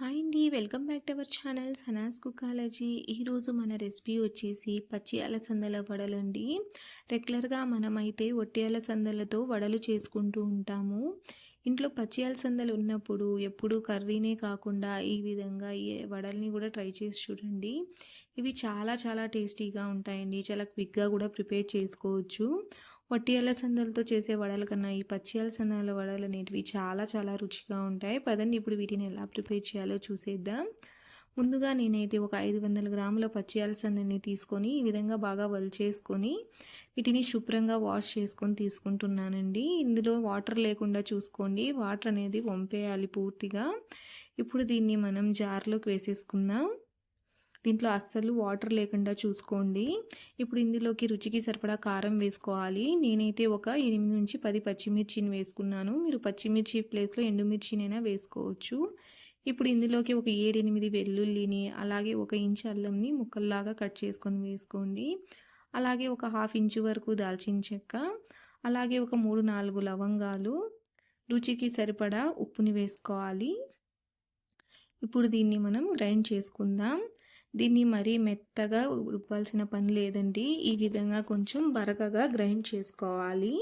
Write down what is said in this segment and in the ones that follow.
Hi అండి welcome back to our channel Sana's cookology. ఈరోజు మన రెసిపీ వచ్చేసి పచ్చి అలసందల వడలు అండి రెగ్యులర్గా మనమైతే ఒట్టి అలసందలతో వడలు చేసుకుంటూ ఉంటాము. ఇంట్లో పచ్చి అలసందలు ఉన్నప్పుడు ఎప్పుడు కర్రీనే కాకుండా ఈ విధంగా ఈ వడల్ని కూడా ట్రై చేసి చూడండి. ఇవి చాలా చాలా టేస్టీగా ఉంటాయండి. చాలా క్విక్గా కూడా ప్రిపేర్ చేసుకోవచ్చు. వట్టి అలసందలతో చేసే వడల కన్నా ఈ పచ్చి అలసందల వడలు అనేటివి చాలా చాలా రుచిగా ఉంటాయి. పదండి ఇప్పుడు వీటిని ఎలా ప్రిపేర్ చేయాలో చూసేద్దాం. ముందుగా నేనైతే ఒక ఐదు వందల గ్రాముల పచ్చి అలసందని తీసుకొని ఈ విధంగా బాగా వలిచేసుకొని వీటిని శుభ్రంగా వాష్ చేసుకొని తీసుకుంటున్నానండి. ఇందులో వాటర్ లేకుండా చూసుకోండి. వాటర్ అనేది వంపేయాలి పూర్తిగా. ఇప్పుడు దీన్ని మనం జార్లోకి వేసేసుకుందాం. దీంట్లో అస్సలు వాటర్ లేకుండా చూసుకోండి. ఇప్పుడు ఇందులోకి రుచికి సరిపడా కారం వేసుకోవాలి. నేనైతే ఒక ఎనిమిది నుంచి పది పచ్చిమిర్చిని వేసుకున్నాను. మీరు పచ్చిమిర్చి ప్లేస్లో ఎండుమిర్చినైనా వేసుకోవచ్చు. ఇప్పుడు ఇందులోకి ఒక ఏడెనిమిది వెల్లుల్లిని అలాగే ఒక ఇంచు అల్లంని ముక్కల్లాగా కట్ చేసుకొని వేసుకోండి. అలాగే ఒక హాఫ్ ఇంచు వరకు దాల్చిన చెక్క అలాగే ఒక మూడు నాలుగు లవంగాలు. రుచికి సరిపడా ఉప్పుని వేసుకోవాలి. ఇప్పుడు దీన్ని మనం గ్రైండ్ చేసుకుందాం. దీన్ని మరీ మెత్తగా రుబ్బాల్సిన పని లేదండి. ఈ విధంగా కొంచెం బరకగా గ్రైండ్ చేసుకోవాలి.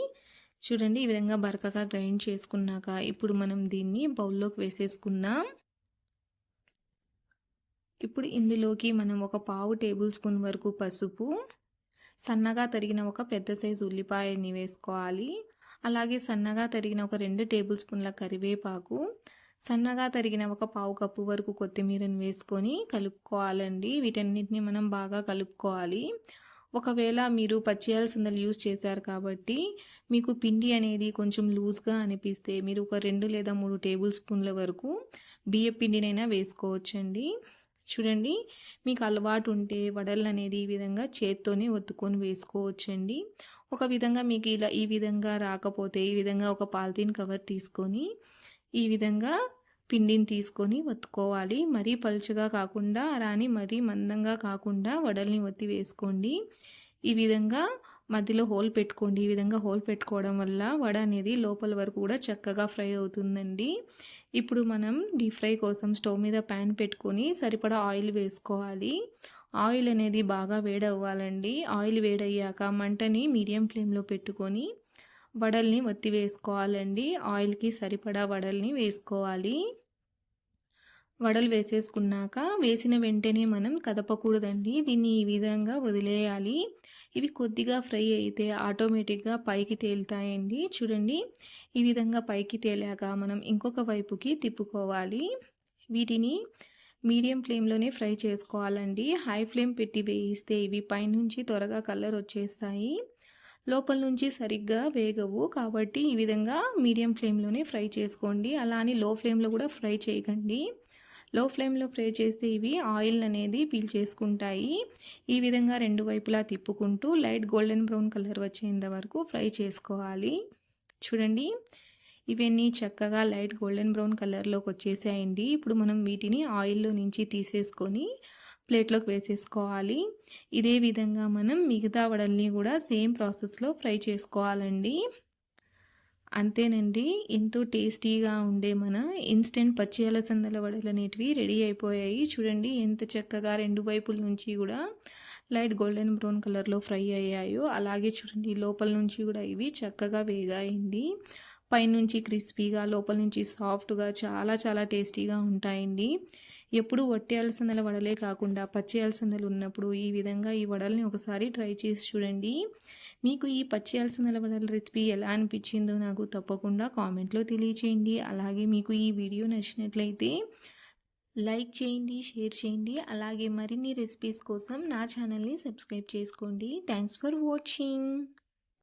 చూడండి ఈ విధంగా బరకగా గ్రైండ్ చేసుకున్నాక ఇప్పుడు మనం దీన్ని బౌల్లోకి వేసేసుకుందాం. ఇప్పుడు ఇందులోకి మనం ఒక పావు టేబుల్ స్పూన్ వరకు పసుపు సన్నగా తరిగిన ఒక పెద్ద సైజు ఉల్లిపాయని వేసుకోవాలి. అలాగే సన్నగా తరిగిన ఒక రెండు టేబుల్ స్పూన్ల కరివేపాకు సన్నగా తరిగిన ఒక పావు కప్పు వరకు కొత్తిమీరని వేసుకొని కలుపుకోవాలండి. వీటన్నిటిని మనం బాగా కలుపుకోవాలి. ఒకవేళ మీరు పచ్చి అలసందలు యూజ్ చేశారు కాబట్టి మీకు పిండి అనేది కొంచెం లూజ్గా అనిపిస్తే మీరు ఒక రెండు లేదా మూడు టేబుల్ స్పూన్ల వరకు బియ్య పిండినైనా వేసుకోవచ్చండి. చూడండి మీకు అలవాటు ఉంటే వడలు అనేది ఈ విధంగా చేత్తోనే ఒత్తుకొని వేసుకోవచ్చండి. ఒక విధంగా మీకు ఇలా ఈ విధంగా రాకపోతే ఈ విధంగా ఒక పాలిథీన్ కవర్ తీసుకొని ఈ విధంగా పిండిని తీసుకొని ఒత్తుకోవాలి మరీ పలుచగా కాకుండా రాని మరీ మందంగా కాకుండా వడల్ని ఒత్తి వేసుకోండి. ఈ విధంగా మధ్యలో హోల్ పెట్టుకోండి. ఈ విధంగా హోల్ పెట్టుకోవడం వల్ల వడ అనేది లోపల వరకు కూడా చక్కగా ఫ్రై అవుతుందండి. ఇప్పుడు మనం డీప్ ఫ్రై కోసం స్టవ్ మీద ప్యాన్ పెట్టుకొని సరిపడా ఆయిల్ వేసుకోవాలి. ఆయిల్ అనేది బాగా వేడవ్వాలండి. ఆయిల్ వేడయ్యాక మంటని మీడియం ఫ్లేమ్లో పెట్టుకొని వడల్ని ఒత్తి వేసుకోవాలండి. ఆయిల్కి సరిపడా వడల్ని వేసుకోవాలి. వడలు వేసేసుకున్నాక వేసిన వెంటనే మనం కదపకూడదండి. దీన్ని ఈ విధంగా వదిలేయాలి. ఇవి కొద్దిగా ఫ్రై అయితే ఆటోమేటిక్గా పైకి తేలుతాయండి. చూడండి ఈ విధంగా పైకి తేలాక మనం ఇంకొక వైపుకి తిప్పుకోవాలి. వీటిని మీడియం ఫ్లేమ్లోనే ఫ్రై చేసుకోవాలండి. హై ఫ్లేమ్ పెట్టి వేయిస్తే ఇవి పైనుంచి త్వరగా కలర్ వచ్చేస్తాయి. లోపల నుంచి సరిగ్గా వేగవు. కాబట్టి ఈ విధంగా మీడియం ఫ్లేమ్లోనే ఫ్రై చేసుకోండి. అలా అని లో ఫ్లేమ్లో కూడా ఫ్రై చేయకండి. లో ఫ్లేమ్లో ఫ్రై చేస్తే ఇవి ఆయిల్ అనేది పీల్ చేసుకుంటాయి. ఈ విధంగా రెండు వైపులా తిప్పుకుంటూ లైట్ గోల్డెన్ బ్రౌన్ కలర్ వచ్చేంత వరకు ఫ్రై చేసుకోవాలి. చూడండి ఇవన్నీ చక్కగా లైట్ గోల్డెన్ బ్రౌన్ కలర్లోకి వచ్చేసాయండి. ఇప్పుడు మనం వీటిని ఆయిల్లో నుంచి తీసేసుకొని ప్లేట్లోకి వేసేసుకోవాలి. ఇదే విధంగా మనం మిగతా వడల్ని కూడా సేమ్ ప్రాసెస్లో ఫ్రై చేసుకోవాలండి. అంతేనండి ఎంతో టేస్టీగా ఉండే మన ఇన్స్టెంట్ పచ్చి అలసందల వడలు అనేటివి రెడీ అయిపోయాయి. చూడండి ఎంత చక్కగా రెండు వైపుల నుంచి కూడా లైట్ గోల్డెన్ బ్రౌన్ కలర్లో ఫ్రై అయ్యాయో అలాగే చూడండి లోపల నుంచి కూడా ఇవి చక్కగా వేగాయండి. పైనుంచి క్రిస్పీగా లోపల నుంచి సాఫ్ట్గా చాలా చాలా టేస్టీగా ఉంటాయండి. ఎప్పుడు వట్టి అలసందల వడలే కాకుండా పచ్చి అలసందలు ఉన్నప్పుడు ఈ విధంగా ఈ వడల్ని ఒకసారి ట్రై చేసి చూడండి. మీకు ఈ పచ్చి అలసందల వడల రెసిపీ ఎలా అనిపించిందో నాకు తప్పకుండా కామెంట్లో తెలియచేయండి. అలాగే మీకు ఈ వీడియో నచ్చినట్లయితే లైక్ చేయండి షేర్ చేయండి. అలాగే మరిన్ని రెసిపీస్ కోసం నా ఛానల్ని సబ్స్క్రైబ్ చేసుకోండి. Thanks for watching.